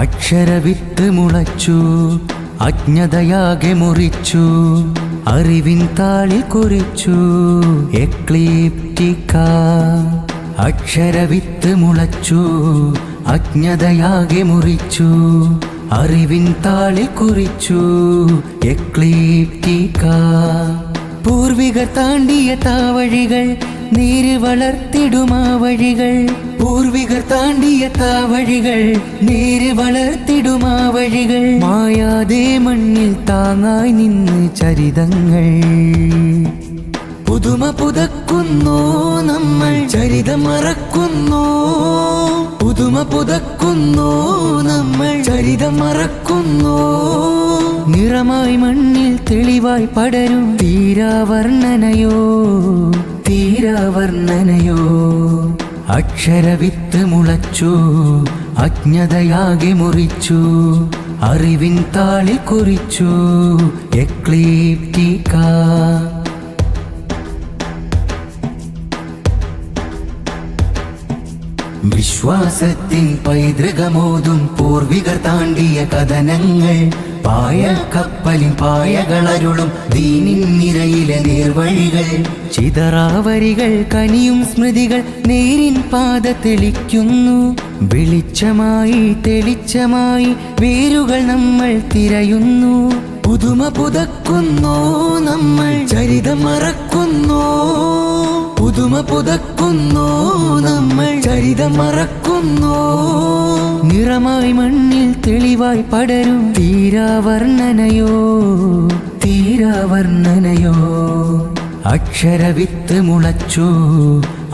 അക്ഷരവിത്ത് മുളച്ചു അജ്ഞതയാകെ മുറിച്ചു അറിവിൻ താളിൽ കുറിച്ചു. എക്ലീപ്റ്റിക്ക അക്ഷരവിത്ത് മുളച്ചു അജ്ഞതയാകെ മുറിച്ചു അറിവിൻ താളിൽ കുറിച്ചു. എക്ലീപ്റ്റിക്ക പൂർവികർ താണ്ടിയ താവഴികൾ നീര് വളർത്തിടുമാ വഴികൾ. പൂർവികർ താണ്ടിയ താവഴികൾ. നീര് വളർത്തിടുമാ വഴികൾ. മായാതെ മണ്ണിൽ താങ്ങായി നിന്ന് ചരിതങ്ങൾ. പുതുമ പുതക്കുന്നു നമ്മൾ ചരിതം മറക്കുന്നു. പുതുമ പുതക്കുന്നു നമ്മൾ ചരിതം മറക്കുന്നു. നിറമായി മണ്ണിൽ തെളിവായി പടരും തീരാവർണനയോ തീരാവർണനയോ അക്ഷരവിത്ത് മുളച്ചു അജ്ഞതയാകെ മുറിച്ചു അറിവിൻ താളി കുറിച്ചു എക്ലീപ്റ്റിക്ക. വിശ്വാസത്തിൻ പൈതൃകമോതും പൂർവികർ താണ്ടിയ കഥനങ്ങൾ പായ കപ്പലിൻ പായകളരുളും ദീനിൻ നിരയിലെ നേർവഴികൾ. ചിതറാവരികൾ കനിയും സ്മൃതികൾ നേരിൻ പാത തെളിക്കുന്നു. വെളിച്ചമായി തെളിച്ചമായി വേരുകൾ നമ്മൾ തിരയുന്നു. പുതുമ പുതക്കുന്നു നമ്മൾ ചരിതം മറക്കുന്നു? പുതുമ പുതക്കുന്നു നമ്മൾ ചരിതം മറക്കുന്നു. നിറമായി മണ്ണിൽ തെളിവായി പടരും തീരാവർണനയോ തീരാവർണനയോ. അക്ഷരവിത്ത് മുളച്ചു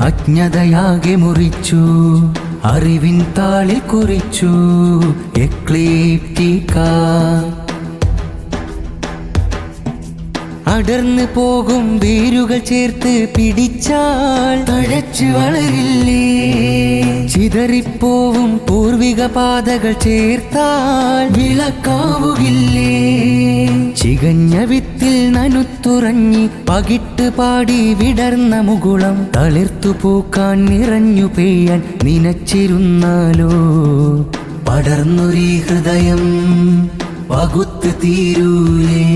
അജ്ഞതയാകെ മുറിച്ചു അറിവിൻ താളിൽ കുറിച്ചു എക്ലീപ്റ്റിക്ക. അടർന്നു പോകും വേരുകൾ ചേർത്ത് പിടിച്ചാൽ തഴച്ചു വളരില്ലേ? ചിതറിപ്പോവും പൂർവിക പാതകൾ ചേർത്താൽ വിളക്കാവുകില്ലേ? ചികഞ്ഞ വിത്തിൽ നനുത്തുറങ്ങി പകിട്ട് പാടി വിടർന്ന മുകുളം തളിർത്തു പൂക്കാൻ നിറഞ്ഞു പെയ്യാൻ നിനച്ചിരുന്നാലോ? പടർന്നൊരീ ഹൃദയം പകുത്ത് തീരൂലേ?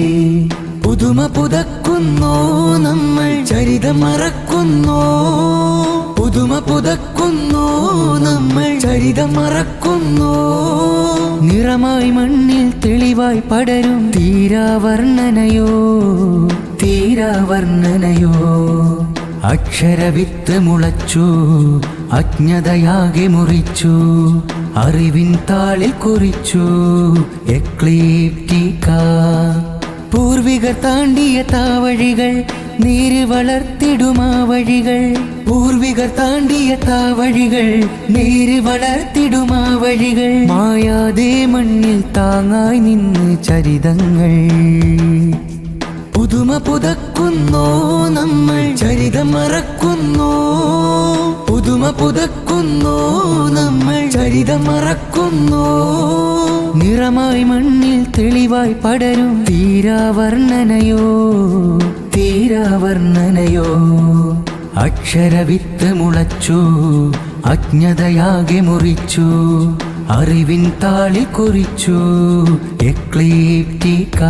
പുതുമ പുതക്കുന്നു നമ്മൾ ചരിതം മറക്കുന്നു. പുതുമ പുതക്കുന്നു നമ്മൾ ചരിതം മറക്കുന്നു. നിറമായി മണ്ണിൽ തെളിവായി പടരും തീരാവർണനയോ തീരാവർണനയോ. അക്ഷരവിത്ത് മുളച്ചു അജ്ഞതയാകെ മുറിച്ചു അറിവിൻ താളിൽ കുറിച്ചു എക്ലീപ്റ്റിക്ക. പൂർവികർ താണ്ടിയ താവഴികൾ നീര് വളർത്തിടുമാ വഴികൾ. പൂർവികർ താണ്ടിയ താവഴികൾ നീര് വളർത്തിടുമാ വഴികൾ. മായാതെ മണ്ണിൽ താങ്ങായി നിന്ന് ചരിതങ്ങൾ. പുതുമ പുതക്കുന്നു നമ്മൾ? ചരിതം മറക്കുന്നു? പുതുമ പുതക്കുന്നു നമ്മൾ ചരിതം മറക്കുന്നു. നിറമായി മണ്ണിൽ തെളിവായി പടരും തീരാവർണനയോ തീരാവർണനയോ. അക്ഷരവിത്ത് മുളച്ചു അജ്ഞതയാകെ മുറിച്ചു അറിവിൻ താളി കുറിച്ചു എക്ലീപ്റ്റിക്ക.